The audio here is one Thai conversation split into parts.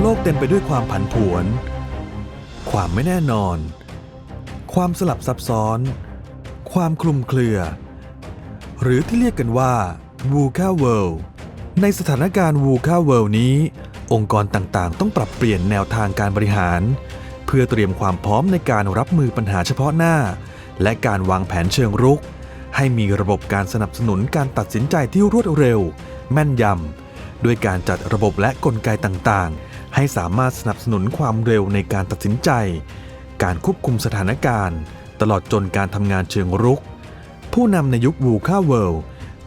โลกเต็มไปด้วยความผันผวน ความไม่แน่นอน ความสลับซับซ้อน ความคลุมเครือ หรือที่เรียกกันว่า VUCA World ในสถานการณ์ VUCA World นี้ องค์กรต่างๆ ต้องปรับเปลี่ยนแนวทางการบริหาร เพื่อเตรียมความพร้อมในการรับมือปัญหาเฉพาะหน้า และการวางแผนเชิงรุก ให้มีระบบการสนับสนุนการตัดสินใจที่รวดเร็ว แม่นยำด้วยการจัดระบบและกลไกต่างๆ ให้สามารถสนับสนุนความเร็วในการตัดสินใจ การควบคุมสถานการณ์ ตลอดจนการทำงานเชิงรุก ผู้นำในยุควูค่าเวิลด์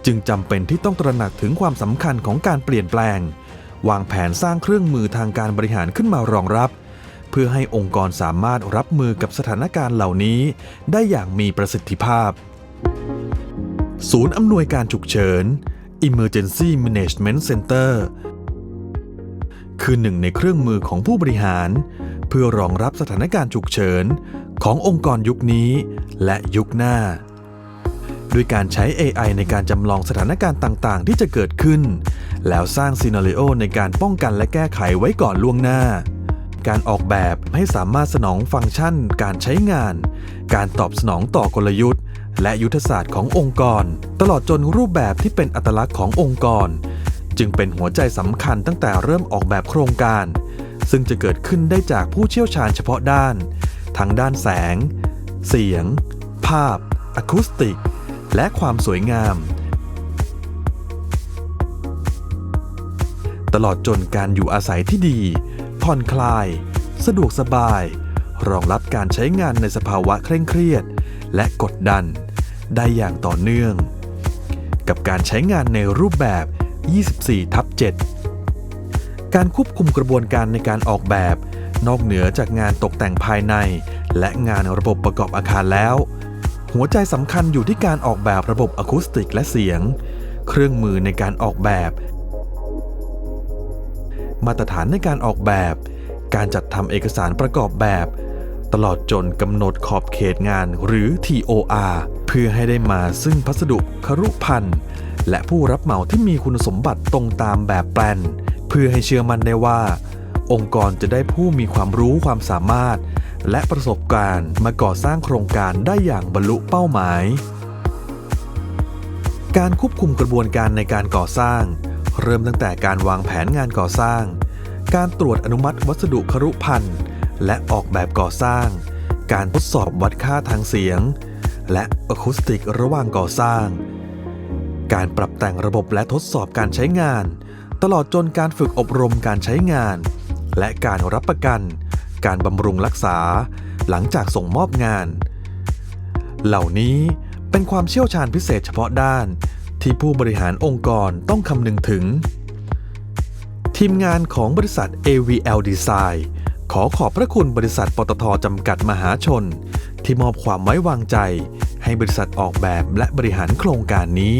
จึงจำเป็นที่ต้องตระหนักถึงความสำคัญของการเปลี่ยนแปลง วางแผนสร้างเครื่องมือทางการบริหารขึ้นมารองรับ เพื่อให้องค์กรสามารถรับมือกับสถานการณ์เหล่านี้ ได้อย่างมีประสิทธิภาพ ศูนย์อำนวยการฉุกเฉิน Emergency Management Center คือหนึ่งในเครื่องมือของผู้บริหาร เพื่อรองรับสถานการณ์ฉุกเฉิน ขององค์กรยุคนี้ และยุคหน้า ด้วยการใช้ AI ในการจำลองสถานการณ์ต่าง ๆ ที่จะเกิดขึ้น แล้วสร้างซีนารีโอในการป้องกันและแก้ไขไว้ก่อนล่วงหน้า การออกแบบให้สามารถสนองฟังก์ชัน การใช้งาน การตอบสนองต่อกลยุทธ์ และยุทธศาสตร์ขององค์กร ตลอดจนรูปแบบที่เป็นอัตลักษณ์ขององค์กร จึงเป็นหัวใจสำคัญตั้งแต่เริ่มออกแบบโครงการ ซึ่งจะเกิดขึ้นได้จากผู้เชี่ยวชาญเฉพาะด้าน ทั้งด้านแสง เสียง ภาพอะคูสติก และความสวยงามตลอดจนการอยู่อาศัยที่ดี ผ่อนคลาย สะดวกสบาย รองรับการใช้งานในสภาวะเคร่งเครียด และกดดัน ได้อย่างต่อเนื่อง กับการใช้งานในรูปแบบ 24 ทับ 7 การควบคุมกระบวนการในการออกแบบ นอกเหนือจากงานตกแต่งภายใน และงานระบบประกอบอาคารแล้ว หัวใจสำคัญอยู่ที่การออกแบบระบบอะคูสติกและเสียง เครื่องมือในการออกแบบ มาตรฐานในการออกแบบ การจัดทำเอกสารประกอบแบบ ตลอดจนกำหนดขอบเขตงานหรือ TOR เพื่อให้ได้มาซึ่งพัสดุครุพันธ์และผู้รับเหมาที่มีคุณสมบัติตรงตามแบบแปลน เพื่อให้เชื่อมั่นได้ว่า องค์กรจะได้ผู้มีความรู้ความสามารถ และประสบการณ์มาก่อสร้างโครงการได้อย่างบรรลุเป้าหมาย การควบคุมกระบวนการในการก่อสร้าง เริ่มตั้งแต่การวางแผนงานก่อสร้าง การตรวจอนุมัติวัสดุครุพันธ์และออกแบบก่อสร้าง การทดสอบวัดค่าทางเสียง และอะคูสติกระหว่างก่อสร้าง การปรับแต่งระบบและทดสอบการใช้งาน ตลอดจนการฝึกอบรมการใช้งาน และการรับประกัน การบำรุงรักษา หลังจากส่งมอบงาน เหล่านี้เป็นความเชี่ยวชาญพิเศษเฉพาะด้าน ที่ผู้บริหารองค์กรต้องคำนึงถึง ทีมงานของบริษัท AVL Design ขอขอบพระคุณบริษัทปตทจำกัดมหาชน ที่มอบความไว้วางใจ ให้บริษัทออกแบบและบริหารโครงการนี้